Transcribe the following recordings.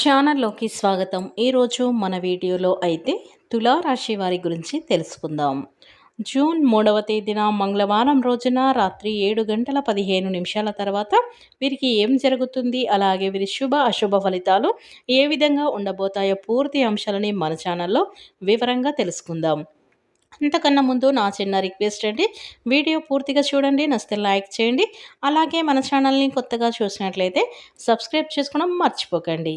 ఛానల్లోకి స్వాగతం. ఈరోజు మన వీడియోలో అయితే తులారాశి వారి గురించి తెలుసుకుందాం. జూన్ మూడవ తేదీన మంగళవారం రోజున రాత్రి ఏడు గంటల పదిహేను నిమిషాల తర్వాత వీరికి ఏం జరుగుతుంది? అలాగే వీరి శుభ అశుభ ఫలితాలు ఏ విధంగా ఉండబోతాయో పూర్తి అంశాలని మన ఛానల్లో వివరంగా తెలుసుకుందాం. అంతకన్నా ముందు నా చిన్న రిక్వెస్ట్ అండి. వీడియో పూర్తిగా చూడండి నచ్చితే లైక్ చేయండి. అలాగే మన ఛానల్ని కొత్తగా చూసినట్లయితే సబ్స్క్రైబ్ చేసుకోవడం మర్చిపోకండి.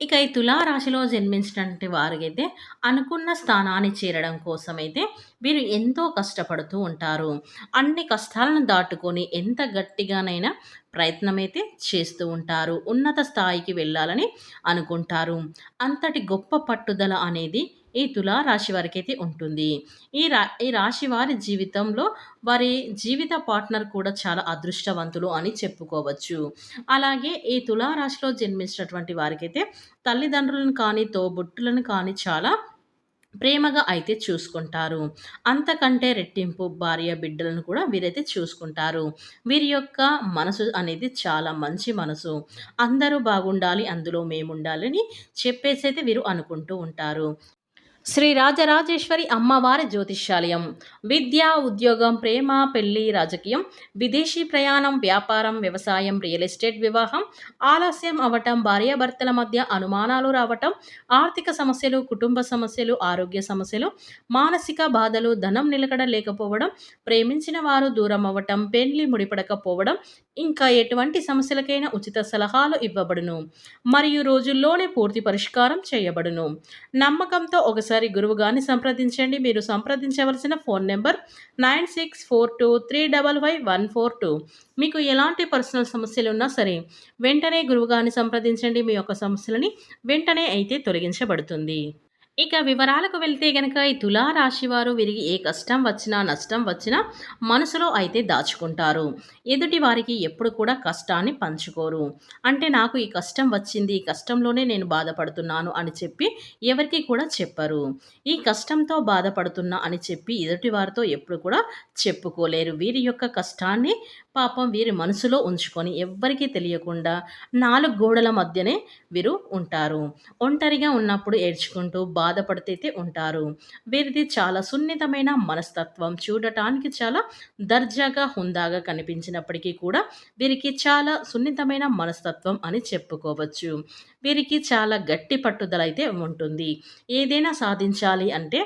ఇక ఈ తులారాశిలో జన్మించినటువంటి వారికైతే అనుకున్న స్థానాన్ని చేరడం కోసమైతే వీరు ఎంతో కష్టపడుతూ ఉంటారు. అన్ని కష్టాలను దాటుకొని ఎంత గట్టిగానైనా ప్రయత్నమైతే చేస్తూ ఉంటారు. ఉన్నత స్థాయికి వెళ్ళాలని అనుకుంటారు. అంతటి గొప్ప పట్టుదల అనేది ఈ తులారాశి వారికి అయితే ఉంటుంది. ఈ రా ఈ రాశి వారి జీవితంలో వారి జీవిత పార్ట్నర్ కూడా చాలా అదృష్టవంతులు అని చెప్పుకోవచ్చు. అలాగే ఈ తులారాశిలో జన్మించినటువంటి వారికైతే తల్లిదండ్రులను కానీ తోబుట్టులను కానీ చాలా ప్రేమగా అయితే చూసుకుంటారు. అంతకంటే రెట్టింపు భార్య బిడ్డలను కూడా వీరైతే చూసుకుంటారు. వీరి యొక్క మనసు అనేది చాలా మంచి మనసు. అందరూ బాగుండాలి అందులో మేముండాలని చెప్పేసి అయితే వీరు అనుకుంటూ ఉంటారు. శ్రీ రాజరాజేశ్వరి అమ్మవారి జ్యోతిష్యాలయం. విద్య ఉద్యోగం ప్రేమ పెళ్ళి రాజకీయం విదేశీ ప్రయాణం వ్యాపారం వ్యవసాయం రియల్ ఎస్టేట్ వివాహం ఆలస్యం అవటం భార్యాభర్తల మధ్య అనుమానాలు రావటం ఆర్థిక సమస్యలు కుటుంబ సమస్యలు ఆరోగ్య సమస్యలు మానసిక బాధలు ధనం నిలకడ లేకపోవడం ప్రేమించిన వారు దూరం అవ్వటం పెళ్ళి ముడిపడకపోవడం ఇంకా ఎటువంటి సమస్యలకైనా ఉచిత సలహాలు ఇవ్వబడును. మరియు రోజుల్లోనే పూర్తి పరిష్కారం చేయబడును. నమ్మకంతో ఒకసారి గురువుగారిని సంప్రదించండి. మీరు సంప్రదించవలసిన phone number nine six four two three double five one four two. మీకు ఎలాంటి పర్సనల్ సమస్యలు ఉన్నా సరే వెంటనే గురువుగారిని సంప్రదించండి. మీ యొక్క సమస్యలని వెంటనే అయితే తొలగించబడుతుంది. ఇక వివరాలకు వెళ్తే గనక ఈ తులారాశి వారు వీరికి ఏ కష్టం వచ్చినా నష్టం వచ్చినా మనసులో అయితే దాచుకుంటారు. ఎదుటి వారికి ఎప్పుడు కూడా కష్టాన్ని పంచుకోరు. అంటే నాకు ఈ కష్టం వచ్చింది ఈ కష్టంలోనే నేను బాధపడుతున్నాను అని చెప్పి ఎవరికి కూడా చెప్పరు. ఈ కష్టంతో బాధపడుతున్నా అని చెప్పి ఎదుటి వారితో ఎప్పుడు కూడా చెప్పుకోలేరు. వీరి యొక్క కష్టాన్ని పాపం వీరి మనసులో ఉంచుకొని ఎవ్వరికీ తెలియకుండా నాలుగు గోడల మధ్యనే వీరు ఉంటారు. ఒంటరిగా ఉన్నప్పుడు ఏడ్చుకుంటూ బాధపడితే ఉంటారు. వీరిది చాలా సున్నితమైన మనస్తత్వం. చూడటానికి చాలా దర్జాగా హుందాగా కనిపించినప్పటికీ కూడా వీరికి చాలా సున్నితమైన మనస్తత్వం అని చెప్పుకోవచ్చు. వీరికి చాలా గట్టి పట్టుదల అయితే ఉంటుంది. ఏదైనా సాధించాలి అంటే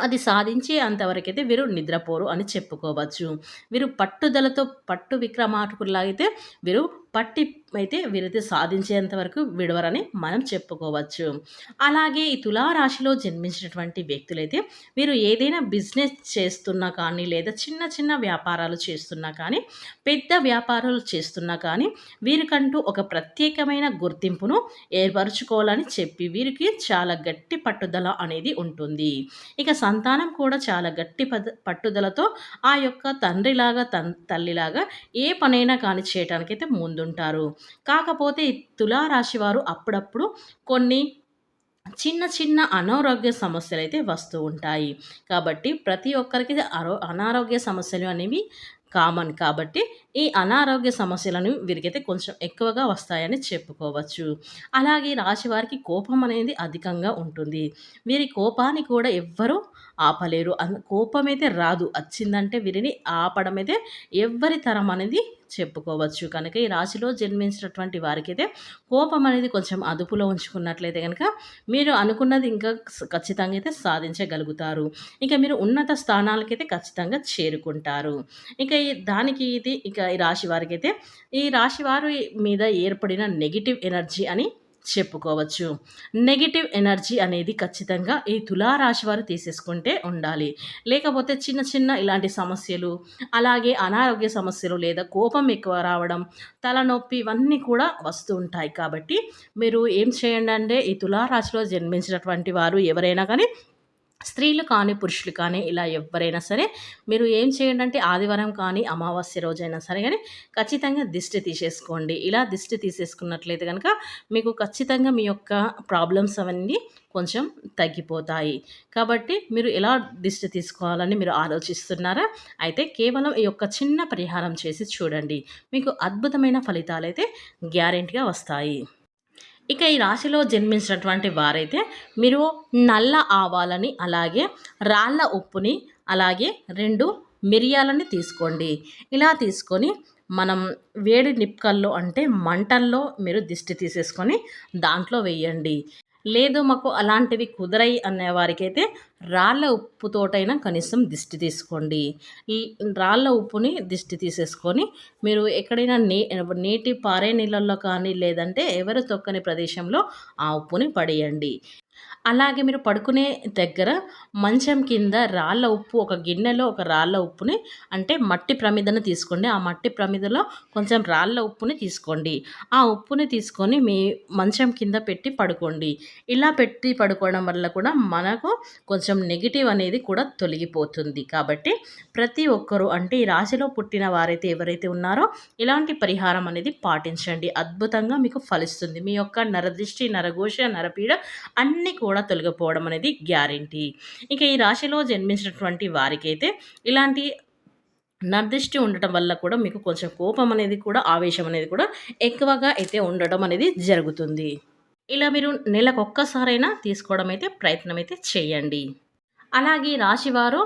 అది సాధించే అంతవరకైతే వీరు నిద్రపోరు అని చెప్పుకోవచ్చు. వీరు పట్టుదలతో పట్టు విక్రమార్కులాగైతే వీరు పట్టి అయితే వీరైతే సాధించేంత వరకు విడవరని మనం చెప్పుకోవచ్చు. అలాగే ఈ తులారాశిలో జన్మించినటువంటి వ్యక్తులైతే వీరు ఏదైనా బిజినెస్ చేస్తున్నా కానీ లేదా చిన్న చిన్న వ్యాపారాలు చేస్తున్నా కానీ పెద్ద వ్యాపారాలు చేస్తున్నా కానీ వీరికంటూ ఒక ప్రత్యేకమైన గుర్తింపును ఏర్పరచుకోవాలని చెప్పి వీరికి చాలా గట్టి పట్టుదల అనేది ఉంటుంది. ఇక సంతానం కూడా చాలా గట్టి పట్టుదలతో ఆ యొక్క తండ్రిలాగా తన్ తల్లిలాగా ఏ పనైనా కానీ చేయడానికైతే ముందుంటారు. కాకపోతే తులారాశి వారు అప్పుడప్పుడు కొన్ని చిన్న చిన్న అనారోగ్య సమస్యలు అయితే వస్తూ ఉంటాయి. కాబట్టి ప్రతి ఒక్కరికి అరో అనారోగ్య సమస్యలు అనేవి కామన్ కాబట్టి ఈ అనారోగ్య సమస్యలను వీరికైతే కొంచెం ఎక్కువగా వస్తాయని చెప్పుకోవచ్చు. అలాగే రాశి వారికి కోపం అనేది అధికంగా ఉంటుంది. వీరి కోపాన్ని కూడా ఎవ్వరూ ఆపలేరు. కోపం అయితే రాదు. వచ్చిందంటే వీరిని ఆపడం అయితే ఎవరి తరం అనేది చెప్పుకోవచ్చు. కనుక ఈ రాశిలో జన్మించినటువంటి వారికైతే కోపం అనేది కొంచెం అదుపులో ఉంచుకున్నట్లయితే కనుక మీరు అనుకున్నది ఇంకా ఖచ్చితంగా అయితే సాధించగలుగుతారు. ఇంకా మీరు ఉన్నత స్థానాలకైతే ఖచ్చితంగా చేరుకుంటారు. ఇక దానికి ఇది ఇక ఈ రాశి వారికి అయితే ఈ రాశివారు మీద ఏర్పడిన నెగిటివ్ ఎనర్జీ అని చెప్పుకోవచ్చు. నెగిటివ్ ఎనర్జీ అనేది ఖచ్చితంగా ఈ తులారాశి వారు తీసేసుకుంటే ఉండాలి. లేకపోతే చిన్న చిన్న ఇలాంటి సమస్యలు అలాగే అనారోగ్య సమస్యలు లేదా కోపం ఎక్కువ రావడం తలనొప్పి ఇవన్నీ కూడా వస్తూ ఉంటాయి. కాబట్టి మీరు ఏం చేయండి అంటే ఈ తులారాశిలో జన్మించినటువంటి వారు ఎవరైనా కానీ స్త్రీలు కానీ పురుషులు కానీ ఇలా ఎవరైనా సరే మీరు ఏం చేయండి అంటే ఆదివారం కానీ అమావాస్య రోజైనా సరే కానీ ఖచ్చితంగా దిష్టి తీసేసుకోండి. ఇలా దిష్టి తీసేసుకున్నట్లయితే కనుక మీకు ఖచ్చితంగా మీ యొక్క ప్రాబ్లమ్స్ అవన్నీ కొంచెం తగ్గిపోతాయి. కాబట్టి మీరు ఎలా దిష్టి తీసుకోవాలని మీరు ఆలోచిస్తున్నారా? అయితే కేవలం ఈ యొక్క చిన్న పరిహారం చేసి చూడండి. మీకు అద్భుతమైన ఫలితాలు అయితే గ్యారెంటీగా వస్తాయి. ఇక ఈ రాశిలో జన్మించినటువంటి వారైతే మీరు నల్ల ఆవాలని అలాగే రాళ్ళ ఉప్పుని అలాగే రెండు మిరియాలని తీసుకోండి. ఇలా తీసుకొని మనం వేడి నిప్పుకల్లో అంటే మంటల్లో మీరు దిష్టి తీసేసుకొని దాంట్లో వేయండి. లేదు మాకు అలాంటివి కుదరయి అనే వారికైతే రాళ్ళ ఉప్పుతోటైనా కనీసం దిష్టి తీసుకోండి. ఈ రాళ్ళ ఉప్పుని దిష్టి తీసేసుకొని మీరు ఎక్కడైనా నీ నీటి పారే నీళ్ళల్లో కానీ లేదంటే ఎవరు తొక్కని ప్రదేశంలో ఆ ఉప్పుని పడేయండి. అలాగే మీరు పడుకునే దగ్గర మంచం కింద రాళ్ళ ఉప్పు ఒక గిన్నెలో ఒక రాళ్ళ ఉప్పుని అంటే మట్టి ప్రమిదను తీసుకోండి. ఆ మట్టి ప్రమిదలో కొంచెం రాళ్ళ ఉప్పుని తీసుకోండి. ఆ ఉప్పుని తీసుకొని మీ మంచం కింద పెట్టి పడుకోండి. ఇలా పెట్టి పడుకోవడం వల్ల కూడా మనకు కొంచెం కొంచెం నెగిటివ్ అనేది కూడా తొలగిపోతుంది. కాబట్టి ప్రతి ఒక్కరూ అంటే ఈ రాశిలో పుట్టిన వారైతే ఎవరైతే ఉన్నారో ఇలాంటి పరిహారం అనేది పాటించండి. అద్భుతంగా మీకు ఫలిస్తుంది. మీ యొక్క నరదృష్టి నరఘోష నరపీడ అన్నీ కూడా తొలగిపోవడం అనేది గ్యారంటీ. ఇక ఈ రాశిలో జన్మించినటువంటి వారికైతే ఇలాంటి నర్దిష్టి ఉండటం వల్ల కూడా మీకు కొంచెం కోపం అనేది కూడా ఆవేశం అనేది కూడా ఎక్కువగా అయితే ఉండడం అనేది జరుగుతుంది. ఇలా మీరు నెలకు ఒక్కసారైనా తీసుకోవడం అయితే ప్రయత్నం అయితే చేయండి. అలాగే రాశివారు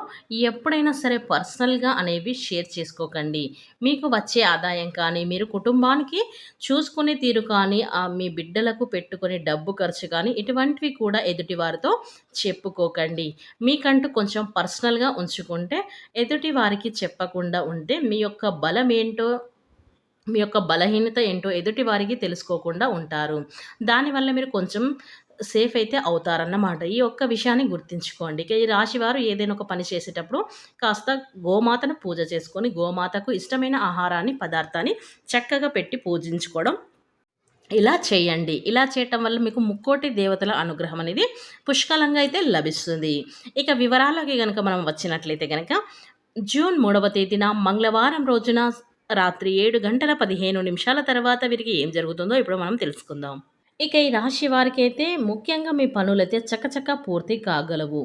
ఎప్పుడైనా సరే పర్సనల్గా అనేవి షేర్ చేసుకోకండి. మీకు వచ్చే ఆదాయం కానీ మీరు కుటుంబానికి చూసుకునే తీరు కానీ మీ బిడ్డలకు పెట్టుకునే డబ్బు ఖర్చు కానీ ఇటువంటివి కూడా ఎదుటి వారితో చెప్పుకోకండి. మీకంటూ కొంచెం పర్సనల్గా ఉంచుకుంటే ఎదుటి వారికి చెప్పకుండా ఉంటే మీ యొక్క బలం ఏంటో మీ యొక్క బలహీనత ఏంటో ఎదుటి వారికి తెలుసుకోకుండా ఉంటారు. దానివల్ల మీరు కొంచెం సేఫ్ అయితే అవుతారన్నమాట. ఈ ఒక్క విషయాన్ని గుర్తుంచుకోండి. ఈ రాశివారు ఏదైనా ఒక పని చేసేటప్పుడు కాస్త గోమాతను పూజ చేసుకొని గోమాతకు ఇష్టమైన ఆహారాన్ని పదార్థాన్ని చక్కగా పెట్టి పూజించుకోవడం ఇలా చేయండి. ఇలా చేయటం వల్ల మీకు ముక్కోటి దేవతల అనుగ్రహం అనేది పుష్కలంగా అయితే లభిస్తుంది. ఇక వివరాలకి కనుక మనం వచ్చినట్లయితే కనుక జూన్ మూడవ తేదీన మంగళవారం రోజున రాత్రి ఏడు గంటల పదిహేను నిమిషాల తర్వాత వీరికి ఏం జరుగుతుందో ఇప్పుడు మనం తెలుసుకుందాం. ఇక ఈ రాశి వారికి అయితే ముఖ్యంగా మీ పనులైతే చకచక పూర్తి కాగలవు.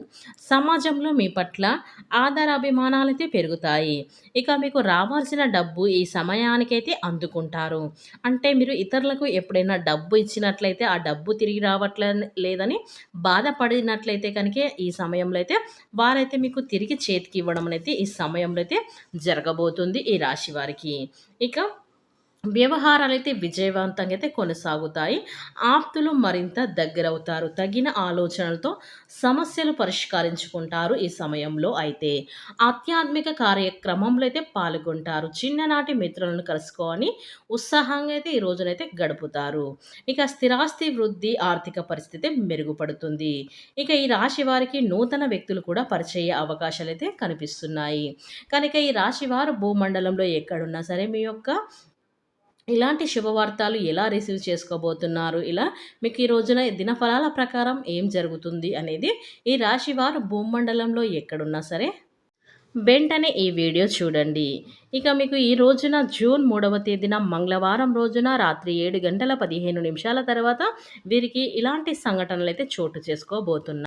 సమాజంలో మీ పట్ల ఆధారాభిమానాలైతే పెరుగుతాయి. ఇక మీకు రావాల్సిన డబ్బు ఈ సమయానికైతే అందుకుంటారు. అంటే మీరు ఇతరులకు ఎప్పుడైనా డబ్బు ఇచ్చినట్లయితే ఆ డబ్బు తిరిగి రావట్లే లేదని బాధపడినట్లయితే కనుక ఈ సమయంలో అయితే వారైతే మీకు తిరిగి చేతికి ఇవ్వడం అనేది ఈ సమయంలో అయితే జరగబోతుంది ఈ రాశి వారికి. ఇక వ్యవహారాలు అయితే విజయవంతంగా అయితే కొనసాగుతాయి. ఆప్తులు మరింత దగ్గరవుతారు. తగిన ఆలోచనలతో సమస్యలు పరిష్కరించుకుంటారు ఈ సమయంలో అయితే. ఆధ్యాత్మిక కార్యక్రమంలో అయితే పాల్గొంటారు. చిన్ననాటి మిత్రులను కలుసుకొని ఉత్సాహంగా అయితే ఈ రోజునైతే గడుపుతారు. ఇక స్థిరాస్తి వృద్ధి ఆర్థిక పరిస్థితి మెరుగుపడుతుంది. ఇక ఈ రాశి వారికి నూతన వ్యక్తులు కూడా పరిచయ అవకాశాలు అయితే కనిపిస్తున్నాయి. కనుక ఈ రాశి వారు భూమండలంలో ఎక్కడున్నా సరే మీ యొక్క ఇలాంటి శుభవార్తలు ఎలా రిసీవ్ చేసుకోబోతున్నారు? ఇలా మీకు ఈ రోజున దినఫలాల ప్రకారం ఏం జరుగుతుంది అనేది ఈ రాశి వారు భూమండలంలో ఎక్కడున్నా సరే వెంటనే ఈ వీడియో చూడండి. ఇక మీకు ఈ రోజున జూన్ మూడవ తేదీన మంగళవారం రోజున రాత్రి ఏడు గంటల పదిహేను నిమిషాల తర్వాత వీరికి ఇలాంటి సంఘటనలు అయితే చోటు చేసుకోబోతున్నారు